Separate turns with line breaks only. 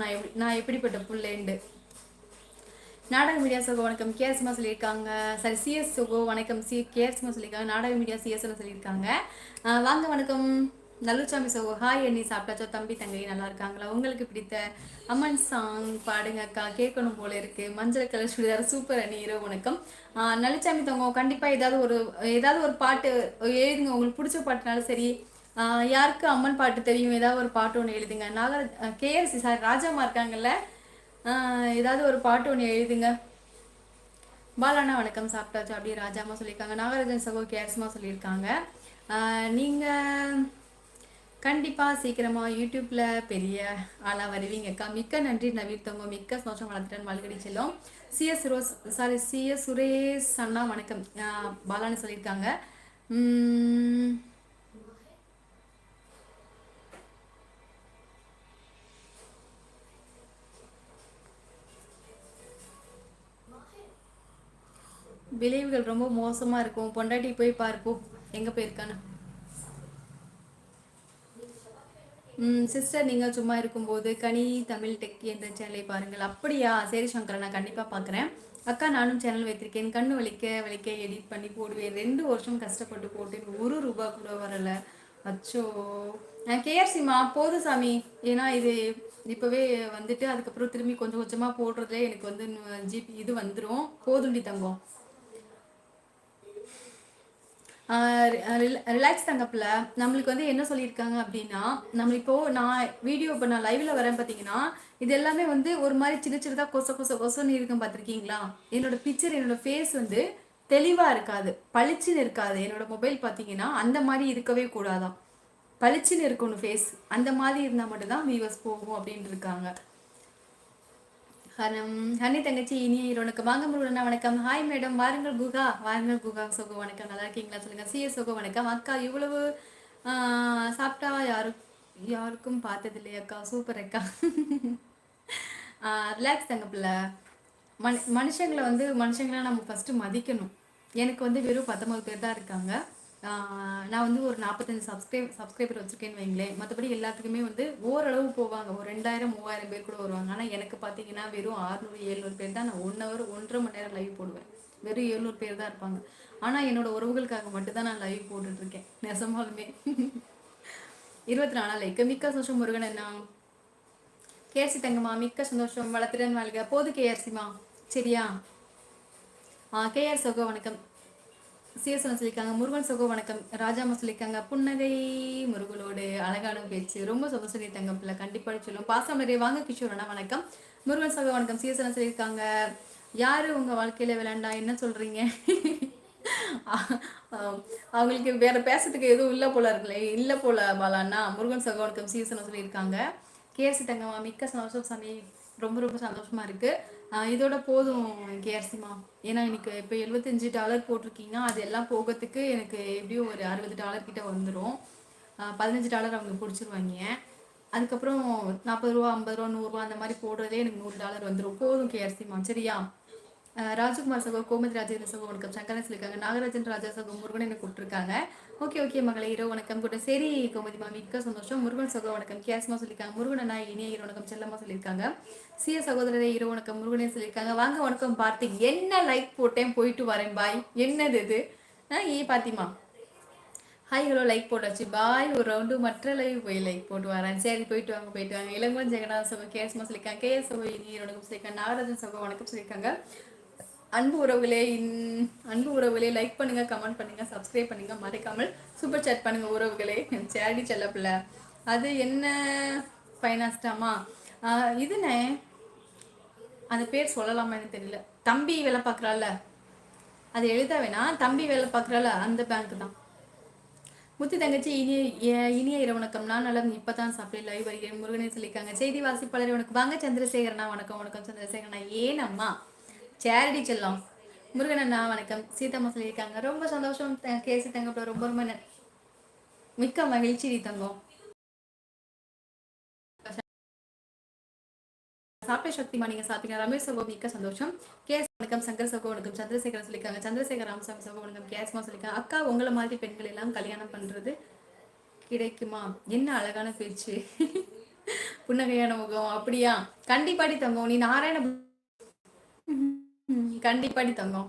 நான் எப்படி நான் எப்படிப்பட்ட புள்ளேண்டு? நாடக மீடியா சகோ வணக்கம். கேஎஸ்மா சொல்லியிருக்காங்க. சாரி சிஎஸ் சகோ வணக்கம். சி கேஎஸ்மா சொல்லியிருக்காங்க. நாடக மீடியா சிஎஸ்னு சொல்லியிருக்காங்க. வாங்க வணக்கம். நல்லுச்சாமி சகோ ஹாய் அண்ணி சாப்பிட்டாச்சோ? தம்பி தங்கை நல்லா இருக்காங்களா? உங்களுக்கு பிடித்த அம்மன் சாங் பாடுங்க அக்கா. கேட்கணும் போல இருக்கு. மஞ்சள் கலர் சுடிதார் சூப்பர் அண்ணி இரவு வணக்கம். நல்லுச்சாமி தங்கம் கண்டிப்பாக ஏதாவது ஒரு ஏதாவது ஒரு பாட்டு எழுதுங்க. உங்களுக்கு பிடிச்ச பாட்டுனாலும் சரி யாருக்கு அம்மன் பாட்டு தெரியும்? ஏதாவது ஒரு பாட்டு ஒன்று எழுதுங்க. நாகர கேஎஸ்சி சார் ராஜாமா இருக்காங்கல்ல? ஏதாவது ஒரு பாட்டு ஒன்று எழுதுங்க. பாலாண்ணா வணக்கம் சாப்பிட்டாச்சு. அப்படியே ராஜாமா சொல்லியிருக்காங்க. நாகராஜன் சகோ கேஎஸ்மா சொல்லியிருக்காங்க. நீங்கள் கண்டிப்பாக சீக்கிரமாக யூடியூப்பில் பெரிய ஆளாக வருவீங்கக்கா. மிக்க நன்றி நவீர்த்தவங்க மிக்க சந்தோஷம் வளர்த்துட்டேன் மல்கடி செல்லும். C S rose sorry C S Suresh அண்ணா வணக்கம். பாலானு பாலான்னு சொல்லியிருக்காங்க. விளைவுகள் ரொம்ப மோசமாக இருக்கும். பொண்டாட்டி போய் பார்ப்போம் எங்கே போயிருக்கான்னு. சிஸ்டர் நீங்கள் சும்மா இருக்கும்போது கனி தமிழ் டெக் என்ற சேனலை பாருங்கள். அப்படியா? சரி சங்கரை நான் கண்டிப்பாக பார்க்குறேன் அக்கா நானும் சேனல் வைத்திருக்கேன். கண்ணு வலிக்க வலிக்க எடிட் பண்ணி போடுவேன். ரெண்டு வருஷம் கஷ்டப்பட்டு போட்டேன். ஒரு ரூபா கூட வரலை. அச்சோ. கேஆர்சிமா போதும் சாமி. ஏன்னா இது இப்போவே வந்துட்டு அதுக்கப்புறம் திரும்பி கொஞ்சம் கொஞ்சமாக போடுறதுல எனக்கு வந்து ஜிபி இது வந்துடும் போதுண்டி தங்கம். ரிலாக்ஸ் தங்கப்பில் நம்மளுக்கு வந்து என்ன சொல்லியிருக்காங்க அப்படின்னா நம்ம இப்போ நான் வீடியோ இப்போ நான் லைவ்ல வரேன் பார்த்தீங்கன்னா இது எல்லாமே வந்து ஒரு மாதிரி சின்ன சின்னதாக கொச கொச கொசன்னு இருக்கும் பார்த்துருக்கீங்களா என்னோட பிக்சர் என்னோட ஃபேஸ் வந்து தெளிவாக இருக்காது பளிச்சுன்னு இருக்காது. என்னோட மொபைல் பார்த்தீங்கன்னா அந்த மாதிரி இருக்கவே கூடாதான் பளிச்சுன்னு இருக்கணும் ஃபேஸ் அந்த மாதிரி இருந்தால் மட்டும்தான் வியூவர்ஸ் போகும் அப்படின்னு இருக்காங்க. ஹனம். ஹனி தங்கச்சி இனிய இரவனுக்கு வாங்க முருகனா வணக்கம். ஹாய் மேடம் வாருங்கள் குகா. வாருங்கள் குகா. சோகோ வணக்கம். நல்லா இருக்கீங்களா சொல்லுங்க. சிஎஸ் சோகோ வணக்கம். அக்கா இவ்வளவு சாப்பிட்டா யாரும் யாருக்கும் பார்த்தது இல்லையா அக்கா. சூப்பர் அக்கா. ரிலாக்ஸ் தங்க பிள்ளை. மனு மனுஷங்களை வந்து மனுஷங்களை நம்ம ஃபஸ்ட்டு மதிக்கணும். எனக்கு வந்து வெறும் பத்தொம்பது பேர் தான் இருக்காங்க. நான் வந்து ஒரு நாற்பத்தஞ்சு சப்ஸ்கிரைப் சப்ஸ்கிரைபர் வச்சுருக்கேன்னு வைங்களேன். மற்றபடி எல்லாத்துக்குமே வந்து ஓரளவு போவாங்க. ஒரு ரெண்டாயிரம் மூவாயிரம் பேர் கூட வருவாங்க. ஆனால் எனக்கு பார்த்தீங்கன்னா வெறும் ஆறுநூறு எழுநூறு பேர் தான் நான் ஒன் ஹவர் ஒன்றரை மணி நேரம் லைவ் போடுவேன். வெறும் எழுநூறு பேர் தான் இருப்பாங்க. ஆனால் என்னோட உறவுகளுக்காக மட்டும்தான் நான் லைவ் போட்டுட்ருக்கேன். நெசமாலுமே இருபத்தி நாலா லைக் மிக்க சந்தோஷம் முருகன் என்ன கேஆர்சி தங்கம்மா மிக்க சந்தோஷம். வளர்த்துடன் வாழ்க. போது கேஆர்சிமா சரியா? ஆ கேஆர் சோகோ வணக்கம். சிஎஸ்என் சொல்லியிருக்காங்க முருகன் சோகோ வணக்கம். ராஜாமா சொல்லியிருக்காங்க புன்னகை முருகனோடு அழகான பேச்சு. ரொம்ப சந்தோஷம் தங்கம் பிள்ளை கண்டிப்பாக சொல்லும். பாசமரே வாங்க கிஷோரனா வணக்கம். முருகன் சகோ வணக்கம். சிஎஸ்என் சொல்லியிருக்காங்க யாரு உங்க வாழ்க்கையில விளையாண்டா? என்ன சொல்றீங்க? அவங்களுக்கு வேற பேசுறதுக்கு எதுவும் இல்லை போல இருக்குல்ல. இல்லை போல பாலாண்ணா. முருகன் சகோ வணக்கம். சிஎஸ்என் சொல்லியிருக்காங்க கேஆர்சி தங்கம்மா மிக்க சந்தோஷம் சாமி. ரொம்ப ரொம்ப சந்தோஷமா இருக்கு. இதோட போதும் கேஆர்சிமா ஏன்னா எனக்கு இப்போ எழுபத்தஞ்சு டாலர் போட்டிருக்கீங்கன்னா அது எல்லாம் போகிறதுக்கு எனக்கு எப்படியும் ஒரு அறுபது டாலர் கிட்ட வந்துடும் பதினஞ்சு டாலர் அவங்க பிடிச்சிருவாங்க. அதுக்கப்புறம் நாற்பது ரூபா ஐம்பது ரூபா நூறுரூவா அந்த மாதிரி போடுறதே எனக்கு நூறு டாலர் வந்துடும் போதும் கேஆர்சிமா சரியா? ராஜகுமார் சகோ கோமதி ராஜேந்திர சகோ வணக்கம் சங்கரன் சொல்லியிருக்காங்க. நாகராஜன் ராஜா சகோ முருகன் என்ன கூப்பிட்டுருக்காங்க. ஓகே ஓகே மகளே இரவு வணக்கம். கூட சரி கோமதிமா மிக்க சந்தோஷம். முருகன் சகோ வணக்கம். கேஸ்மா சொல்லியிருக்காங்க. முருகன் அண்ணா இனிய இரவு வணக்கம். செல்லம்மா சொல்லியிருக்காங்க. சிய சகோதரரே இரவு வணக்கம். முருகனே சொல்லியிருக்காங்க. வாங்க வணக்கம் பார்த்து என்ன லைக் போட்டேன் போயிட்டு வரேன் பாய் என்னது இது? ஆ ஏ பாத்திமா. ஹாய் ஹலோ லைக் போட்டாச்சு. பாய் ஒரு ரவுண்டு மற்ற லைவ் போய் லைக் போட்டு வரேன். சரி போயிட்டு வாங்க போயிட்டு வாங்க. இளங்கோன் ஜெகநாத சகோ கேஎஸ்மா சொல்லியிருக்காங்க. கேஎஸ் சகோ இனி வணக்கம் சொல்லியிருக்காங்க. நாகராஜன் சகோ வணக்கம் சொல்லியிருக்காங்க. அன்பு உறவுகளே இன் அன்பு உறவுகளே லைக் பண்ணுங்க கமெண்ட் பண்ணுங்க சப்ஸ்கிரைப் பண்ணுங்க மறக்காமல் சூப்பர் சேட் பண்ணுங்க உறவுகளே. சேடி செல்ல அது என்ன ஃபைனாஸ்டாமா இதுனே அந்த பேர் சொல்லலாமான்னு தெரியல. தம்பி வேலை பார்க்குறாள் அது எழுத வேணாம் தம்பி வேலை பார்க்குறாள் அந்த பேங்க் தான். முத்து தங்கச்சி இனிய இனிய இரவு வணக்கம். நான் இப்ப தான் சாப்பிட்டு லைவ் வருகிறேன். முருகனே சொல்லியிருக்காங்க செய்தி வாசிப்பாளர் உனக்கு வாங்க சந்திரசேகரனா வணக்கம் வணக்கம் சந்திரசேகரனா ஏனம்மா சேரடி செல்லம். முருகன் அண்ணா வணக்கம். சீதம்மா சொல்லியிருக்காங்க. ரொம்ப சந்தோஷம். கேசி தங்கப்பட ரொம்ப ரொம்ப ந- மிக்க மகிழ்ச்சி டி தங்கம். சாப்பிட்ட சக்திமா நீங்க சாப்பிட்டீங்க. ரமேஷ் சகோ மிக்க சந்தோஷம். கேஸ் வணக்கம். சங்கர் சகோ வணக்கம். சந்திரசேகரன் சொல்லியிருக்காங்க. சந்திரசேகர் ராமசாமி சகோ வணக்கம். கேஸ்மா சொல்லியிருக்காங்க. அக்கா உங்களை மாதிரி பெண்கள் எல்லாம் கல்யாணம் பண்றது கிடைக்குமா? என்ன அழகான பேச்சு. புன்னகையான முகம். அப்படியா? கண்டிப்பாடி தங்கம். நீ நாராயண கண்டிப்பாடி தங்கம்.